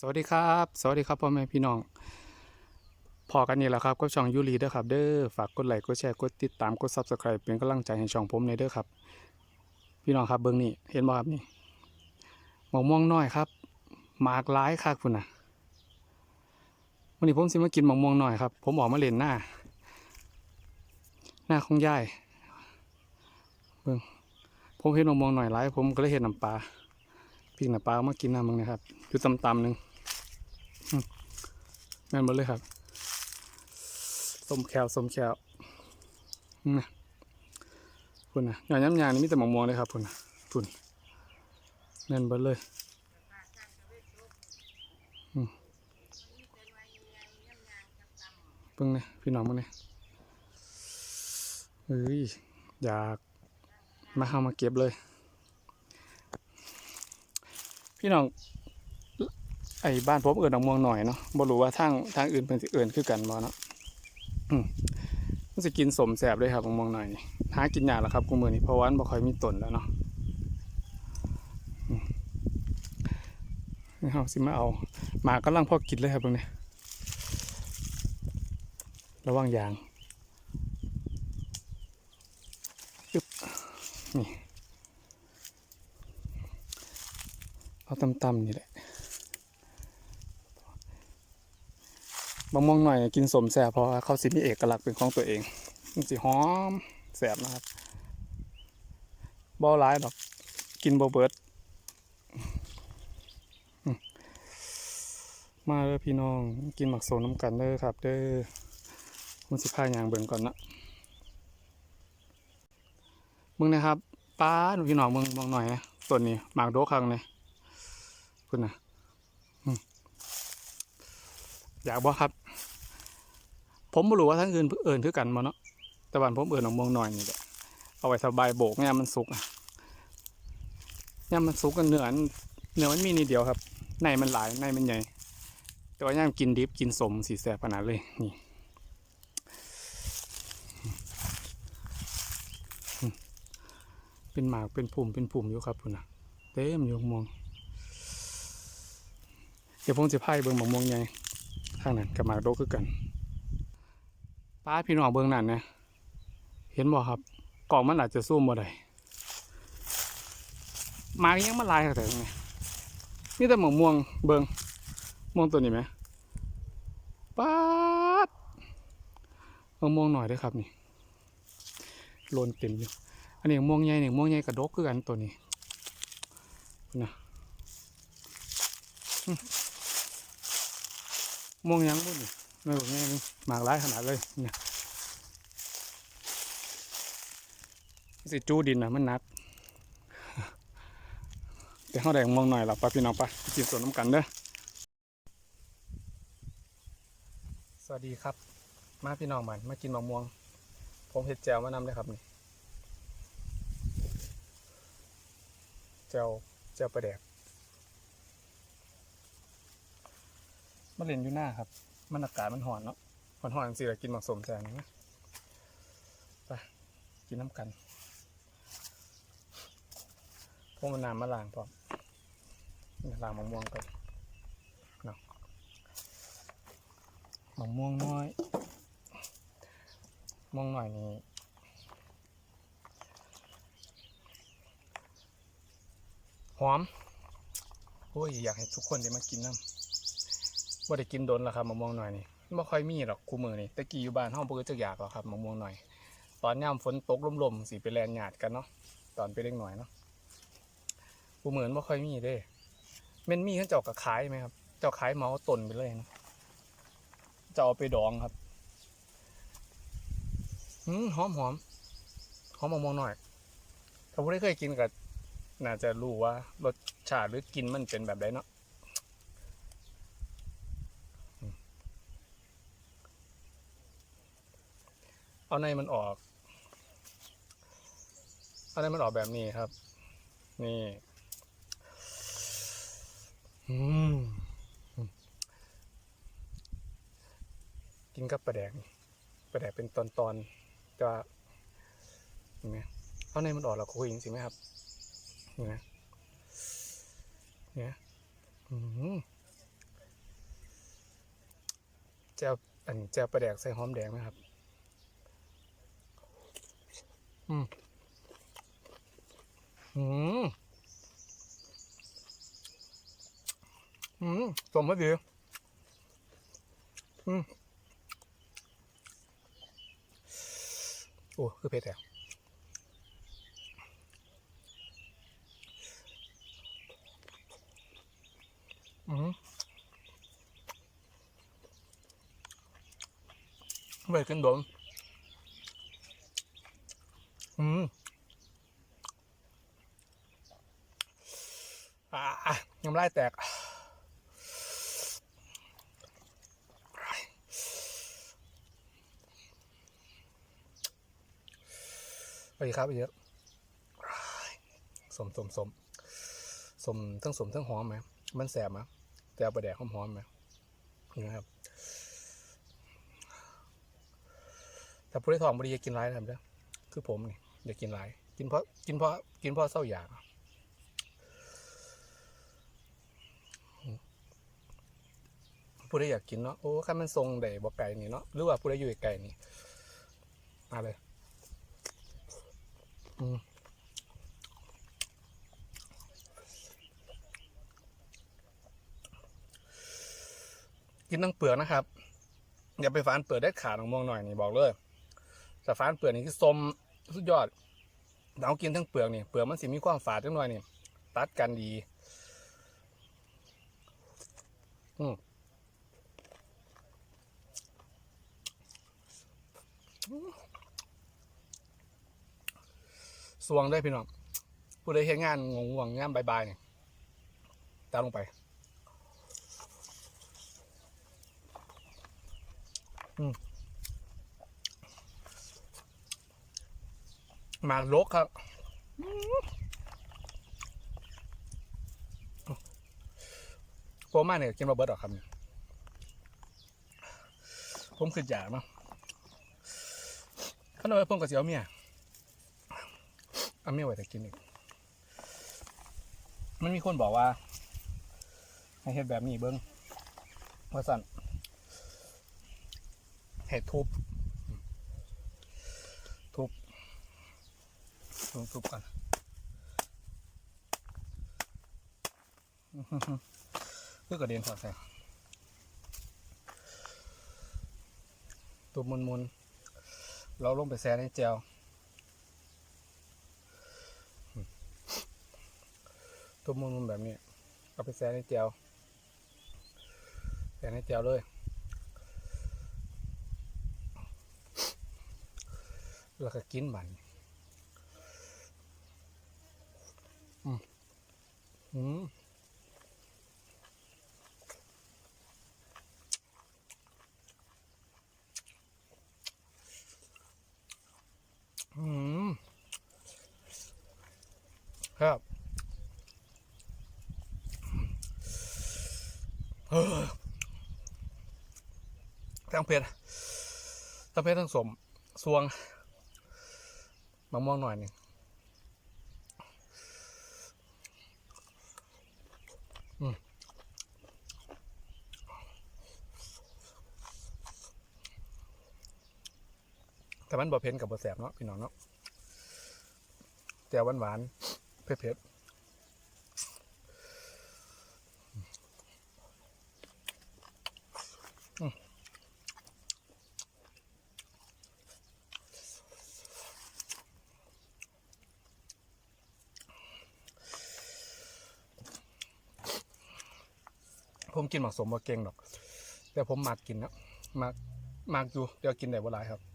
สวัสดีครับ สวัสดีครับพ่อแม่พี่น้องพอกันนี่แหละครับก็ช่องยูรีเด้อครับ เด้อฝากกดไลค์กดแชร์กดติดตามกด subscribe เป็นกำลังใจให้ช่องผมในเด้อครับ พี่น้องครับเบิ้งนี่เห็นบ่ครับนี่มะม่วงน้อยครับหมากหลายคักพุ่นน่ะวันนี้ผมสิมากินมะม่วงน้อยครับ ผมออกมาเล่นหน้า หน้าของยายเบิ้งผมเห็นมะม่วงน้อยหลายผมก็เลยเห็นน้ำปลาพี่น้ำปลาเอามากินน้ำมึงนะครับอยู่ตำๆหนึ่ง แม่นหมดเลยครับสมแควสมแควนะคุณนะหย่อนย้ำยางนี่มีแต่หมองมวงเลยครับคุณนะคุณแม่นหมดเลยอืมเพิ่งเนี่ยพี่น้องมึงเนี่ยเฮ้ยอยากมาเข้ามาเก็บเลย พี่น้อง ไอ้บ้านผมเอิญดอกม่วงหน่อยเนาะบ่รู้ว่าทางทางอื่นเป็นสิเอิญคือกันบ่เนาะมันสิกินสมแสบเลยครับมะม่วงหน่อยนี่หากินยากแล้วครับกูมือนี้เพราะว่ามันบ่ค่อยมีต้นแล้วเนาะอืมนี่เฮาสิมาเอาหมากำลังพอกินเลยครับตรงนี้ระวังยางอึ๊บนี่เอาตำๆนี่แหละะม่วงหน่อยกินสมแสบเพราะว่าเขาสิมีเอกลักษณ์เป็นของตัวเองมันสิหอมแสบนะครับบ่ร้ายดอกกินบ่เบิด มาเด้อพี่น้องกินหมักโซน้ำกันเด้อครับ เด้อมันสิพายางเบิ่งก่อนนะมึงนะครับป้าหนูพี่น้องมึงมองหน่อยนะต้นนี้หมากโดครังเลยคุณนะอยากบ่ครับ ผมไม่รู้ว่าทั้งอื่นเอิญคือกันมาเนาะแต่บ้านผมเอิญของมองหน่อยนี่แหละเอาไว้สบายโบกเนี่ยมันสุกเนี่ยมันสุกกันเนื้อนเนื้อมันมีนิดเดียวครับในมันหลายในมันใหญ่แต่ว่าย่ามกินดิบกินสมสีแสบขนาดเลยนี่เป็นหมากเป็นพุ่มเป็นพุ่มอยู่ครับพุ่นะเต็มอยู่มองเดี๋ยวผมจะพายเบิ่งหมากม่วงใหญ่ทางนั้นกับหมากโดกคือกัน ป้าพี่น้องเบิ่งนั่นนะเห็นบ่ครับกล่องมันอาจจะซูมบ่ได้มากยังมาลายแต่ตรงนี้นี่แต่หมากม่วงเบิ่งม่วงตัวนี้ไหมป้าดมะม่วงหน่อยเด้วยครับนี่โลนเต็มอยู่อันนี้ม่วงใหญ่นี่ม่วงใหญ่กระดกคือกันตัวนี้นะมม่วงยังบุ่น ไม่บอกแง่นี่หมากร้ายขนาดเลยเนี่ยสิจูดินนะมันนักแต่เขาแดงมองหน่อยหรอป้าพี่น้องป้ากินส่วนน้ำกันเด้อสวัสดีครับ มาพี่น้องมันมากินมะม่วง ผมเห็ดแจวมานำเลยครับนี่แจวแจวปลาแดกมาเล่นอยู่หน้าครับ มันอากาศมันหอนเนาะหอนหอนสิละกินหมักสมแซนนะไปกินน้ำกันพวกมันน้ำมาล้างพร้อมลางมะม่วงก่อนเนาะมะม่วงน้อยมะม่วงหน่อยนี่หอมโอ้ยอยากให้ทุกคนได้มากินน้ำ บ่ได้กินโดนแล้วครับมะม่วงหน่อยนี่บ่ค่อยมีหรอกคู่มือนี่ต่กี้อยู่บ้านห้องบ่ก็จะอยากหรอกครับมะม่วงหน่อย ตอนย่ำฝนตกลมๆสิไปแลนหยาดกันเนาะตอนไปเล็กหน่อยเนาะคู่มือบ่ค่อยมีเด้ม่นมีเขาเจ้าก็ขายไหมครับ เจ้าขายเมาต้นไปเลยนะจ้าเอาไปดองครับอืมหอมหอมหอมมะม่วงหน่อยถ้าผู้ได้เคยกินก็น่าจะรู้ว่ารสชาติหรือกินมันเป็นแบบใดเนาะ เอาในมันออก เอาในมันออกแบบนี้ครับ นี่กินกับปลาแดกปลาแดกเป็นตอนๆจะเห็นไหมเอาในมันออกแล้วคุยจริงไหมครับเห็นไหมเนี่ยอืมแจ่วอันแจ่วปลาแดกใส่หอมแดงนะครับ อืมอืมอืมสมพอดีอืมโอ้คือเผ็ดแท้อืมไปกินดน อืมอ่าน้ำลายแตกสวัสดีครับเยอะสมสมสมสมทั้งสมทั้งหอมไหมมันแสบไหมแต่เอาไปแดกหอมหอมไหมนี่นะครับแต่ผู้ได้ทองบริยากินไรนะครับเด้อคือผมนี่ อยากกินไรกินเพราะกินเพราะกินเพราะเศร้าอยากผู้ใดอยากกินเนาะโอ้ข้ามันทรงได้บอกไก่นี่เนาะหรือว่าผู้ใดอยู่ไก่นี่มาเลยอืมกินทั้งเปลือกนะครับ อย่าไปฟานเปลือกได้ขาดของมองหน่อยนี่บอกเลยแต่ฟานเปลือกนี่คือสม สุดยอดเรากินทั้งเปลือกนี่เปลือกมันสิมีความฝาดจังหน่อยนี่ตัดกันดี อืมสวงได้พี่น้องผู้ใดเฮ็ดงานงงวงงานบายๆเนี่ยตาลงไป อืม หมากลกครับโปรมาเนี่ยกินมาเบิร์ดหรอกครับ ผมคืออยากเนาะขนมไอ้พงกับเสียวเมียเอาไม่ไหวแต่กินอีก มันมีคนบอกว่า ให้เห็ดแบบนี้เบิ้งว่าสั่นเห็ดทุบ ทุบ ลงทุบกันเพื่อกระเด็นถอดใส่ทุบมุนๆเราลงไปแซ่ในเจลตัวมุนๆแบบนี้เอาไปแซ่ในเจียวแซ่ในเจียวเลยแล้วก็กินบัน อืมอืมอืมครับเออทั้งเผ็ดทั้งเผ็ดทั้งสมสวงมะม่วงหน่อยหนึ่ง แต่มันบ่เผ็ดกับบ่แสบเนาะพี่น้องเนาะแต่หวานหวานเผ็ดๆผมกินหมักสมบ่เก่งดอก แต่ผมมักกินนะมักมักอยู่เดี๋ยวกินได้บ่หลายครับ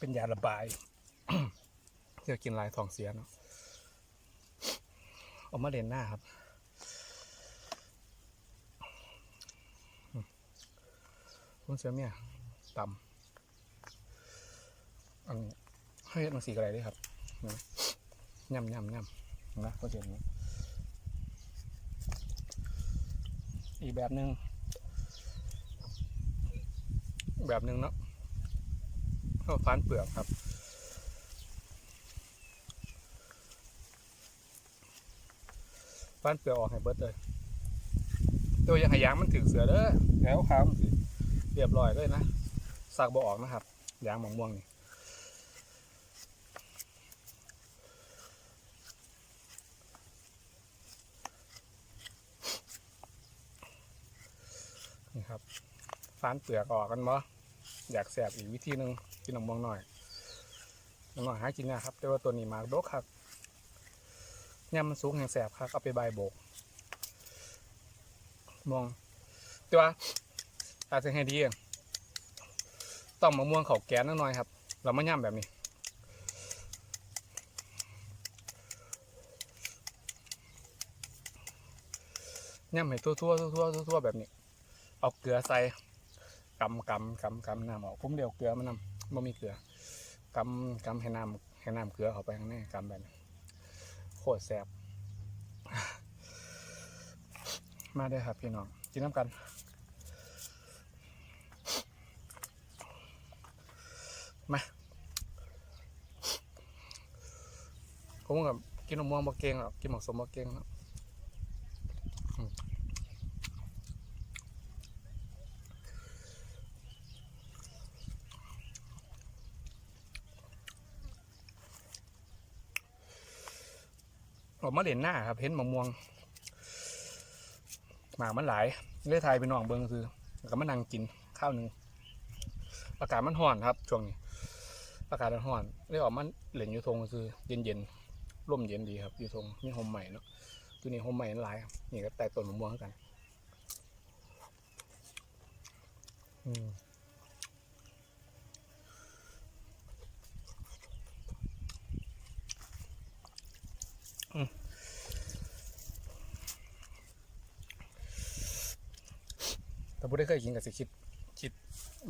เป็นยาระบายเดี๋ยวกินลายทองเสียเนาะเอามาเด่นหน้าครับอืมผมเสียเมียต่ำอันให้เฮ็ดมังสีกระไรด้วยครับนะย่ำย่ำย่ำนะก็เสียนี้อีกแบบหนึ่งแบบหนึ่งเนาะ ก็ฟานเปลือกครับ ฟานเปลือกออกให้เบิดเลยตัวยังห้ยางมันถึงเสือเด้อแล้วขาวมันสิเรียบร้อยเลยนะสักบ่ออกนะครับยางมะม่วงนี่นี่ครับฟานเปลือกออกกันบ่ อยากแสบอีกวิธีหนึ่งกินมะม่วงหน่อยมะม่วงหากินนะครับ แต่ว่าตัวนี้มากดกครับย่ำมันสูงแห่งแสบครับเอาไปใบโบกมองแต่ว่าอาจจะให้ดีอะต้องมะม่วงเขาแกนนิดหน่อยครับ เราไม่ย่ำแบบนี้ย่ำให้ทั่วทั่วทั่วทั่วทั่วแบบนี้ เอาเกลือใส่ กำกำกำกำน้ำออกผมเดียวเกลือมันนำไม่มีเกลือกำกำให้น้ำให้น้ำเกลือเข้าไปข้างในกำแบบโคตรแซ่บมาได้ครับพี่น้องกินน้ำกันมาผมกับกินมะม่วงบะเกงหรอกกินหมกสมบะเกงครับ อืมออกมาเด่นหน้าครับ เห็นมะม่วงหมากมันหลายเลยไทยไปน้องเบิงคือแล้วก็มานั่งกินข้าวหนึ่งอากาศมันร้อนครับ ช่วงนี้อากาศมันร้อนเลยออกมาเหล่นอยู่ทงคือ เย็นเย็นๆร่มเย็นดีครับ อยู่ทงนี่โฮมใหม่เนาะตัวนี้โฮมใหม่หลายนี่ก็แตกต้นมะม่วงกัน อืม แต่ผู้ได้เคยกินก็สิคิดคิด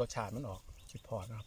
รสชาติมันออกคิดพอนะครับ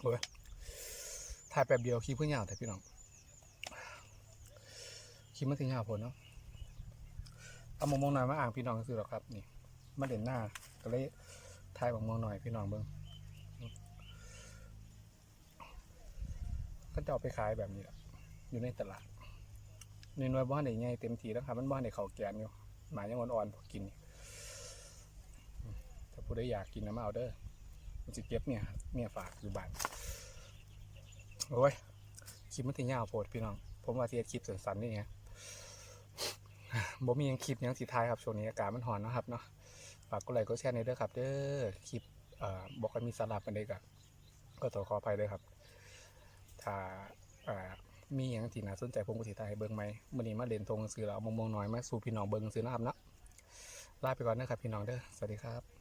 โอ้ยถ่ายแป๊บเดียวคลิปเพื่อยาวแต่พี่น้องคลิปมันถึงยาวผลเนาะเอามองมองหน่อยมาอ่างพี่น้องก็คือหรอครับ นี่มาเด่นหน้าก็เลยถ่ายมองมองหน่อยพี่น้องเบิ้ง ก็จะเอาไปขายแบบนี้แหละอยู่ในตลาดในน้อยบ้านไหนไงเต็มทีแล้วครับมันบ้านไหนเขาแกนอยู่หมายังอ่อนๆพอกินถ้าผู้ใดอยากกินนะมาเอาเด้อมันจะเก็บเนี่ยเมียฝากอยู่บ้านโอ้ยคลิปมันถึงยาวโพดพี่น้อง ผมว่าที่คลิปสั้นๆนี่ไงบ่มียังคลิปยังสีท้ายครับช่วงนี้อากาศมันร้อนนะครับเนาะฝากกดไลค์กดแชร์ในเด้อครับ เด้อคลิปบอกว่ามีสาระกันได้กับก็ต้อขออภัยด้วยครับ ถ้าอ่ามีอย่างที่น่าสนใจผมก็สิถ่ายเบิ่งไหมมื้อนี้มาเล่นทงซื้อแล้วเอามองน้อยมาสู่พี่น้องเบิ่งซื้อนะครับเนาะลาไปก่อนนะครับพี่น้องเด้อสวัสดีครับ